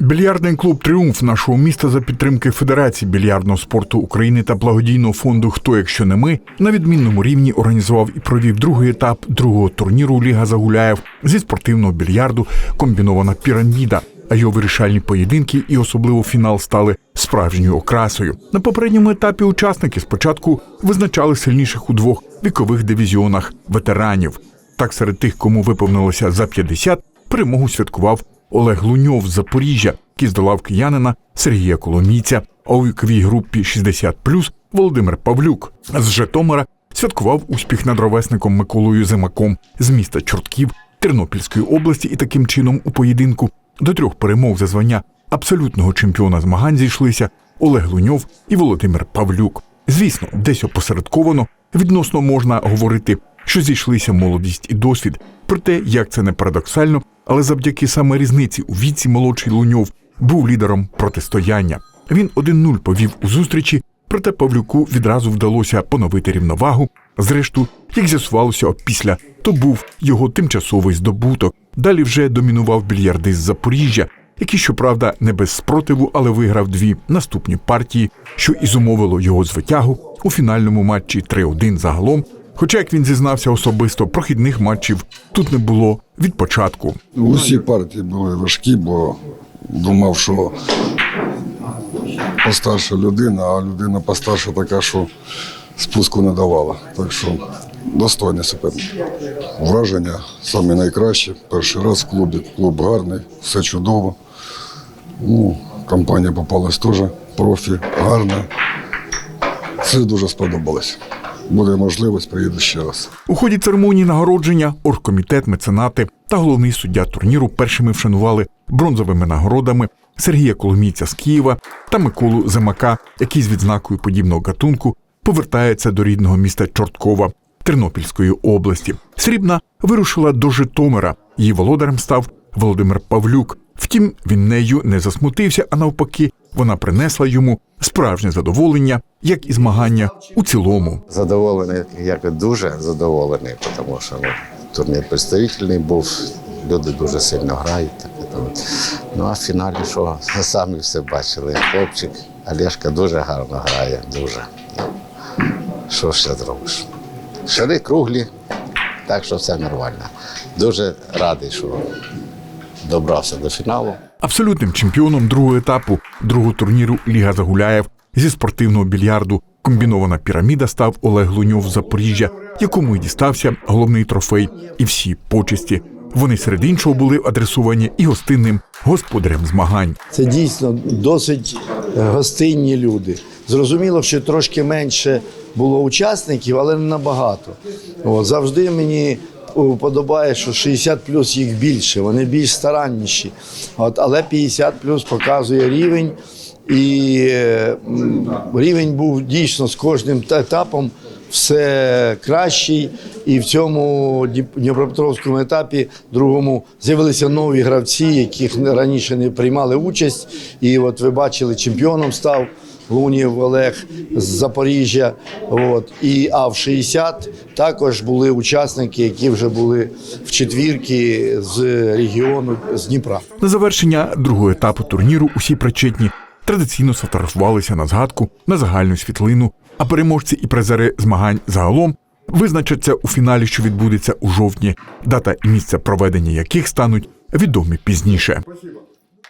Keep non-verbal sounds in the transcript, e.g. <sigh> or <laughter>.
Більярдний клуб Тріумф нашого міста за підтримки Федерації більярдного спорту України та благодійного фонду Хто якщо не ми на відмінному рівні організував і провів другий етап другого турніру Ліга Загуляєв зі спортивного більярду комбінована піраміда. А його вирішальні поєдинки і особливо фінал стали справжньою окрасою. На попередньому етапі учасники спочатку визначали сильніших у двох вікових дивізіонах ветеранів. Так, серед тих, кому виповнилося за 50, перемогу святкував Олег Луньов з Запоріжжя, який здолав киянина Сергія Коломійця, а у віковій групі 60+, Володимир Павлюк. З Житомира святкував успіх над ровесником Миколою Зимаком. З міста Чортків Тернопільської області, і таким чином у поєдинку. До трьох перемог за звання абсолютного чемпіона змагань зійшлися Олег Луньов і Володимир Павлюк. Звісно, десь опосередковано відносно можна говорити, що зійшлися молодість і досвід. Проте, як це не парадоксально, але завдяки саме різниці у віці молодший Луньов був лідером протистояння. Він 1-0 повів у зустрічі, проте Павлюку відразу вдалося поновити рівновагу. Зрештою, як з'ясувалося опісля, то був його тимчасовий здобуток. Далі вже домінував більярдист Запоріжжя, який, щоправда, не без спротиву, але виграв дві наступні партії, що і зумовило його звитягу у фінальному матчі 3-1 загалом. Хоча, як він зізнався особисто, прохідних матчів тут не було від початку. Усі партії були важкі, бо думав, що постарша людина, а людина постарша така, що спуску не давала. Так що достойний суперник. Враження самі найкраще. Перший раз в клубі. Клуб гарний, все чудово. Ну, компанія попалась теж профі, гарна. Це дуже сподобалось. Буде можливість, приїду ще раз. У ході церемонії нагородження оргкомітет, меценати та головний суддя турніру першими вшанували бронзовими нагородами Сергія Коломійця з Києва та Миколу Зимака, який з відзнакою подібного гатунку повертається до рідного міста Чорткова Тернопільської області. Срібна вирушила до Житомира. Її володарем став Володимир Павлюк. Втім, він нею не засмутився, а навпаки, вона принесла йому справжнє задоволення, як і змагання у цілому. Задоволений, як дуже задоволений, тому що ну, турнір представительний був, люди дуже сильно грають. Так, і там. Ну а в фіналі що <laughs> самі все бачили. Хлопчик Олешка дуже гарно грає, дуже. Що ще зробиш? Шари круглі, так що все нормально. Дуже радий, що добрався до фіналу. Абсолютним чемпіоном другого етапу другого турніру Ліга Загуляєв зі спортивного більярду комбінована піраміда став Олег Луньов Запоріжжя, якому й дістався головний трофей і всі почесті. Вони серед іншого були адресовані і гостинним господарям змагань. Це дійсно досить е, гостинні люди. Зрозуміло, що трошки менше було учасників, але не набагато. От, завжди мені подобає, що 60 плюс їх більше, вони більш старанніші. От, але 50 плюс показує рівень. І рівень був дійсно з кожним етапом все кращий. І в цьому Дніпропетровському етапі другому з'явилися нові гравці, яких раніше не приймали участь. І от ви бачили, чемпіоном став Лунів Олег з Запоріжжя. От. І, а в 60 також були учасники, які вже були в четвірці з регіону з Дніпра. На завершення другого етапу турніру усі причетні традиційно сфотографувалися на згадку на загальну світлину, а переможці і призери змагань загалом визначаться у фіналі, що відбудеться у жовтні, дата і місце проведення яких стануть відомі пізніше.